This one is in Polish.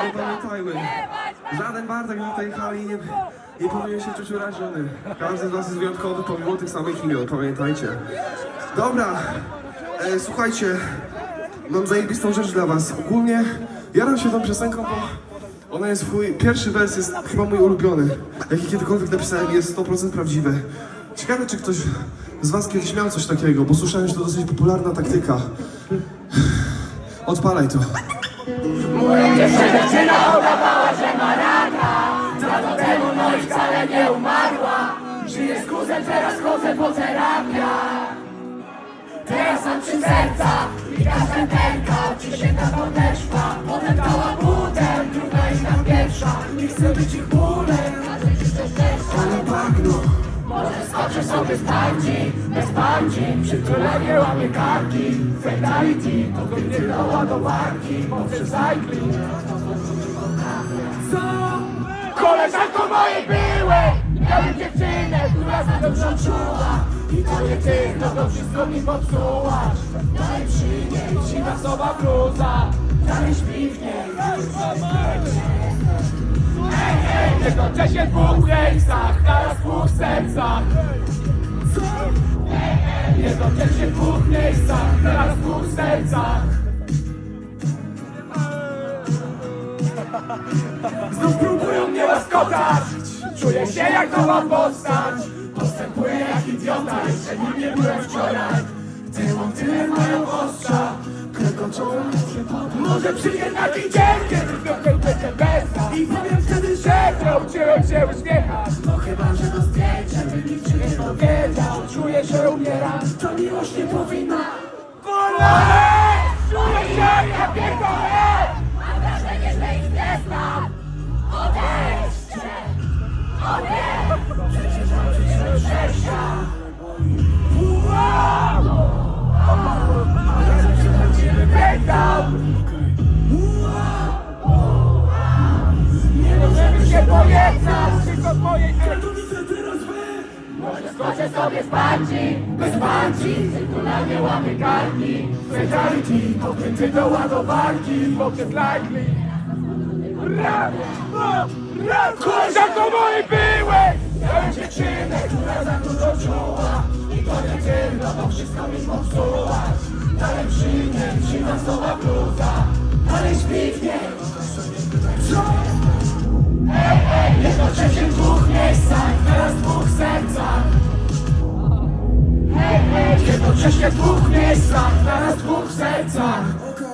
ale pamiętajmy, żaden Bartek na tej hali nie, nie powinien się czuć urażony. Każdy z was jest wyjątkowy pomimo tych samych imion, pamiętajcie. Dobra, e, słuchajcie, mam zajebistą rzecz dla was. Ogólnie jaram się tą piosenką, bo ona jest mój, pierwszy wers jest chyba mój ulubiony. Jaki kiedykolwiek napisałem jest 100% prawdziwy. Ciekawe, czy ktoś z was kiedyś miał coś takiego, bo słyszałem, że to dosyć popularna taktyka. Odpalaj to. Dziewczyna udawała, że ma raka Za to temu no i wcale nie umarła Żyję z kuzem, teraz chodzę po terapiach Teraz mam trzy serca i każdym pęka Przysięga podeszła, potem dała butem Trudno iść tam pierwsza, nie chcę być ich bólem Może skoczę sobie z bandzi, bez bandzi Przytulenie łamie karki Fatality, gdy do ładowarki Poprzez cycling Co? Koleżanko mojej byłej Miałem dziewczynę, która za dobrze czuła. I to nie ty, no to wszystko mi popsułaś Dalej przy niej, siwa bluza Dalej śpi w niej nie kończę się w dwóch miejscach, naraz w dwóch sercach. Nie kończę się w dwóch miejscach, naraz w dwóch sercach. Znów próbują mnie łaskotać Czuję się jak nowa postać. Postępuję jak idiota, jeszcze nim nie byłem wczoraj Te tyle mają ostrza Klekoczą Może przyjdzie taki dzień, kiedy trochę będzie bez I powiem wtedy, że nauczyłem się uśmiechać No chyba, że to zdjęcie by nikt ci nie powiedział. Czuję, że umieram, to miłość nie powinna pojednać Tylko twojej Może skoczę sobie z bandzi Bez bandzi Tylko na nie łamie karki Fatality Podpięty do ładowarki Poprzez likely. Rap, rap, rap Koleżanko mojej byłej Miałem dziewczynę, która za dużo czuła I to nie ty, no to wszystko mi popsułaś. Dalej przy sowa bluza Dalej Jednocześnie w dwóch miejscach Teraz w dwóch sercach